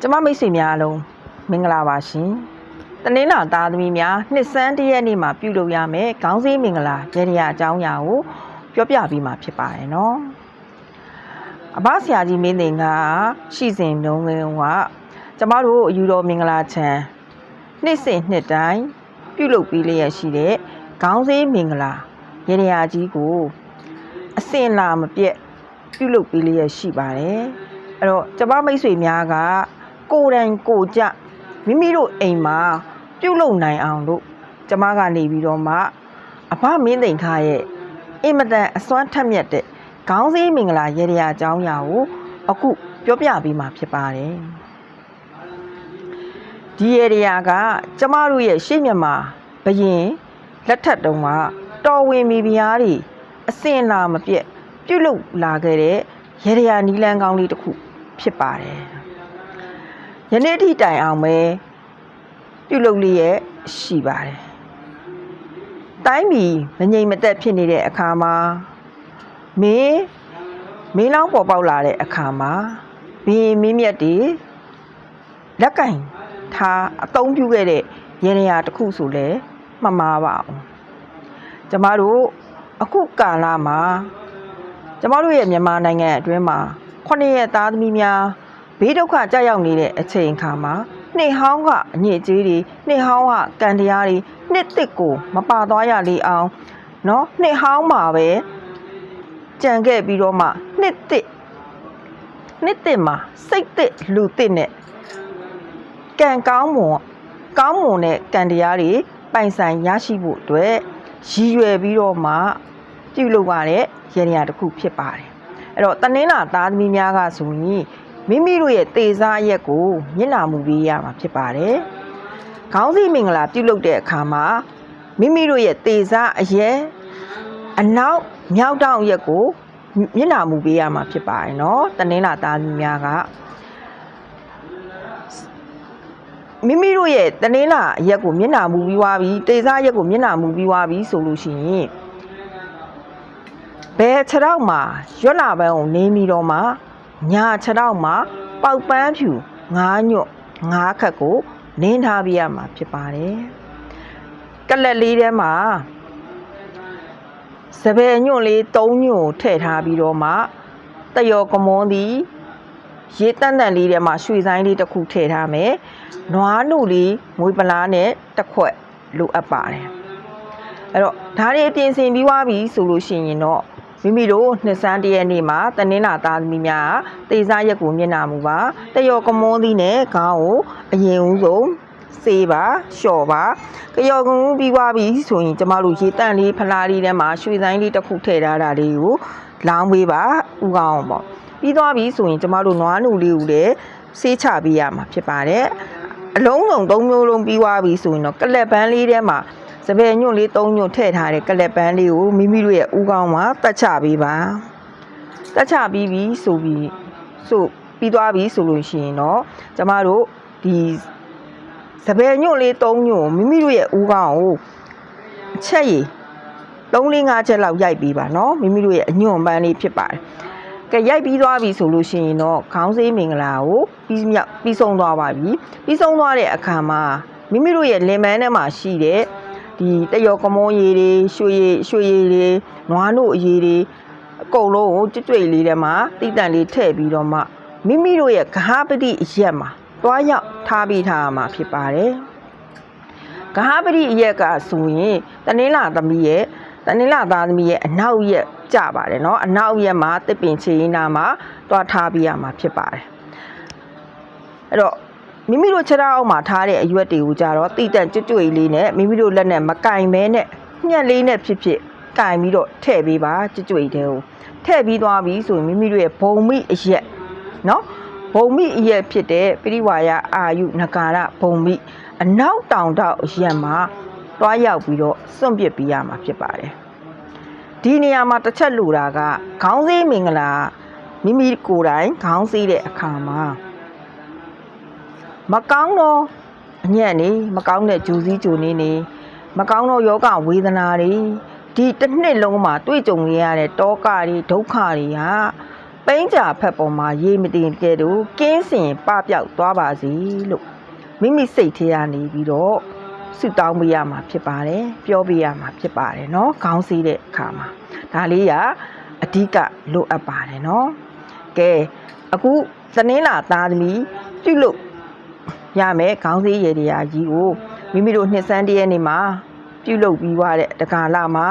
ကျမမိတ်ဆွေများအလုံးမင်္ဂလာပါရှင်။တနင်္လာသားသမီးများနှစ်ဆန်းတစ်ရက်နေ့မှာပြုလုပ်ရမယ်ခေါင်းစည်းမင်္ဂလာရေရအကြောင်းအရာကိုပြောပြပေးမှာဖြစ်ပါတယ်နော်။အဘဆရာကြီးမင်းသိန်ကရှိစဉ်တုန်းကကျမတို့အယူတော်မင်္ဂလာချံနှစ်စဉ်နှစ်တိုင်းပြုလုပ်ပေးလျက်ရှိတဲ့ခေါင်းစည်းမင်္ဂလာရေရကြီးကိုအစင်လာမပြတ်ပြုလုပ်ပေးလျက်ရှိပါတယ်။အဲ့တော့ကျမမိတ်ဆွေများက ကိုယ်တိုင်ကိုယ်ကြမိမိတို့အိမ်မှာပြုလုပ်နိုင်အောင်လို့ကျမကနေပြီးတော့မှအဖမင်းသိန်ခါရဲ့အင်မတန်အစွမ်းထက်မြက်တဲ့ခေါင်းစည်းမင်္ဂလာရေရအကြောင်းအရာကိုအခုပြောပြပေးမှာဖြစ်ပါတယ်ဒီရေရကကျမတို့ရဲ့ရှေ့မြန်မာဘရင်လက်ထက်တုန်းကတော်ဝင်မိဖုရားတွေအစင်လာမပြတ်ပြုတ်လုလာခဲ့တဲ့ရေရနီလန်းကောင်းလေးတစ်ခုဖြစ်ပါတယ် ယနေ့ထိတိုင်အောင်ပဲပြုတ်လုလေးရဲ့ရှိပါတယ်တိုင်းပြည်မငြိမ်မသက်ဖြစ်နေတဲ့အခါမှာမင်းမင်းလောင်းပေါ်ပေါက်လာတဲ့အခါမှာဘင်းမင်းမြတ်တွေလက်ကင်ထားအသုံးပြုခဲ့တဲ့ရေနေရာတစ်ခုဆိုလဲမမှားပါဘူးကျမတို့အခုကာလမှာကျမတို့ရဲ့မြန်မာနိုင်ငံအတွင်းမှာခုနှစ်ရက်သားသမီးများ ဘေးဒုက္ခကြောက်ရောက်နေတဲ့အချိန်အခါမှာနှိဟောင်းကအညစ်အကြေးတွေနှိဟောင်းကကံတရားတွေနှစ်တစ်ကိုမပါသွားရလေအောင်เนาะနှိဟောင်းမှာပဲကြံခဲ့ပြီးတော့မှနှစ်တစ်နှစ်တစ်မှာစိတ်တစ်လူတစ်နဲ့ကံကောင်းမွန်ကောင်းမွန်တဲ့ကံတရားတွေပိုင်ဆိုင်ရရှိဖို့အတွက်ရည်ရွယ်ပြီးတော့မှပြုလုပ်ရတဲ့ရည်ရည်တစ်ခုဖြစ်ပါတယ်အဲ့တော့တနင်္လာသားသမီးများကဆိုရင် မိမိတို့ရဲ့တေစားရက်ကိုမျက်နှာမူပေးရမှာဖြစ်ပါတယ်။ခေါင်းစည်းမင်္ဂလာပြုလုပ်တဲ့အခါမှာမိမိတို့ရဲ့တေစားအရက်အနောက်မြောက်တောင်ရက်ကိုမျက်နှာမူပေးရမှာဖြစ်ပါတယ်နော်။တနင်္လာသားသမီးများကမိမိတို့ရဲ့တနင်္လာရက်ကိုမျက်နှာမူပြီးွားပြီးတေစားရက်ကိုမျက်နှာမူပြီးွားပြီးဆိုလို့ရှိရင်ဘယ်ခြေထောက်မှာရွက်လာပန်းကိုနင်းပြီးတော့မှ ညာခြေထောက်မှာပေါက်ပန်းဖြူငါးညွတ်ငါးခက်ကိုနင်းထားပြရမှာဖြစ်ပါတယ်ကလက်လေးထဲမှာစပယ်ညွန့်လေး၃ညွန့်ထည့်ထားပြီးတော့မှတယောကမွန်းသည်ရေတန့်တန့်လေးထဲမှာရွှေဆိုင်လေးတစ်ခုထည့်ထားမယ်နွားနုလေးမွေးပလားနဲ့တစ်ခွက်လိုအပ်ပါတယ်အဲ့တော့ဒါတွေပြင်ဆင်ပြီးွားပြီဆိုလို့ရှိရင်တော့ မိမိတို့နှစ်ဆန်းတရက်နေ့မှာတနင်္လာသားသမီးများတေစားရက်ကိုမျက်နာမူပါတယောကမွန်းသီးနဲ့ခေါင်းကိုအရင်ဦးဆုံးစေးပါလျှော်ပါကြော်ကုန်းပြီးွားပြီဆိုရင်ကျမတို့ရေတန့်လေးဖလားလေးထဲမှာရွှေဆိုင်လေးတစ်ခုထည့်ထားတာလေးကိုလောင်းပေးပါဥကောင်းပေါ့ပြီးသွားပြီဆိုရင်ကျမတို့နွားနုလေးကိုလည်းဆေးချပေးရမှာဖြစ်ပါတယ်အလုံးစုံ၃မျိုးလုံးပြီးွားပြီဆိုရင်တော့ကလက်ပန်းလေးထဲမှာ စပယ်ညွန့်လေး၃ညွန့်ထည့်ထားတဲ့ကလက်ပန်းလေးကိုမိမိတို့ရဲ့ဥကောင်းမှာတက်ချပေးပါတက်ချပြီးပြီဆိုပြီးဆိုပြီးသွားပြီဆိုလို့ရှိရင်တော့ကျမတို့ဒီစပယ်ညွန့်လေး၃ညွန့်မိမိတို့ရဲ့ဥကောင်းကိုအချက်ရည်၃၄၅ချက်လောက်ရိုက်ပေးပါနော်မိမိတို့ရဲ့အညွန့်ပန်းလေးဖြစ်ပါတယ်ကဲရိုက်ပြီးသွားပြီဆိုလို့ရှိရင်တော့ခေါင်းစည်းမင်္ဂလာကိုပြီးမြောက်ပြီးဆုံးသွားပါပြီပြီးဆုံးသွားတဲ့အခါမှာမိမိတို့ရဲ့လင်မန်းထဲမှာရှိတဲ့ ဒီတယောကမုံရည်တွေရွှေရည်ရွှေရည်တွေနွားနို့အရည်တွေအကုန်လုံးကိုကြွကြွလေးထဲမှာတိတန့်လေးထည့်ပြီးတော့မှမိမိတို့ရဲ့ဂဟပတိအရက်မှာတွားရောက်ထားပြီးထားမှာဖြစ်ပါတယ်ဂဟပတိအရက်ကဆိုရင်တနင်္လာသမီးရဲ့တနင်္လာသားသမီးရဲ့အနောက်ရက်ကြပါတယ်เนาะအနောက်ရက်မှာတစ်ပင်ချေရင်နာမှာတွားထားပြီးရမှာဖြစ်ပါတယ်အဲ့တော့ မိမိတို့ခြေထောက်အောက်မှာထားတဲ့အရွက်တွေကိုကြတော့တိတန့်ကျွတ်ကျွတ်လေးနဲ့မိမိတို့လက်နဲ့မကင်မဲနဲ့ညှက်လေးနဲ့ဖြစ်ဖြစ်ကင်ပြီးတော့ထည့်ပေးပါကျွတ်ကျွတ်တဲ့ဟိုထည့်ပြီးသွားပြီဆိုရင်မိမိတို့ရဲ့ဘုံမိအရက်နော်ဘုံမိအရက်ဖြစ်တဲ့ပိရိဝါယအာယုနဂါရဘုံမိအနောက်တောင်တောက်အရက်မှာတွားရောက်ပြီးတော့စွန့်ပစ်ပြီးရမှာဖြစ်ပါတယ်ဒီနေရာမှာတစ်ချက်လိုတာကခေါင်းစည်းမင်္ဂလာမိမိကိုယ်တိုင်ခေါင်းစည်းတဲ့အခါမှာ မကောင်းတော့အညံ့နေမကောင်းတဲ့ဂျူစည်းဂျူနေနေမကောင်းတော့ယောဂဝေဒနာတွေဒီတစ်နှစ်လုံးမှာတွေ့ကြုံရတဲ့တောကတွေဒုက္ခတွေဟာ ပိန်းကြဖက်ပေါ်မှာရေမတင်ကဲတော့ကင်းစင်ပပျောက်သွားပါစေလို့မိမိစိတ်ထဲကနေပြီးတော့ဆုတောင်းပေးရမှာဖြစ်ပါတယ်ပြောပေးရမှာဖြစ်ပါတယ်เนาะခေါင်းစည်းတဲ့အခါမှာဒါလေးကအဓိကလိုအပ်ပါတယ်เนาะကဲအခုသနင်းလာသားသမီးပြုတ်လို့ ရမယ်ခေါင်းစည်းရေတရားကြီးကိုမိမိတို့နှစ်စန်းတည်းရဲ့နေ့မှာပြုတ်လို့ပြီးွားတဲ့တက္ကလာမှာ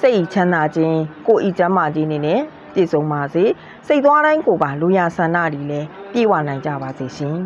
စိတ်ချမ်းသာခြင်းကိုယ်ဤချမ်းသာခြင်းနေနဲ့ပြည့်စုံပါစေစိတ်သွားတိုင်းကိုယ်ပါလူရဆန္ဒတွေလည်းပြည့်ဝနိုင်ကြပါစေရှင်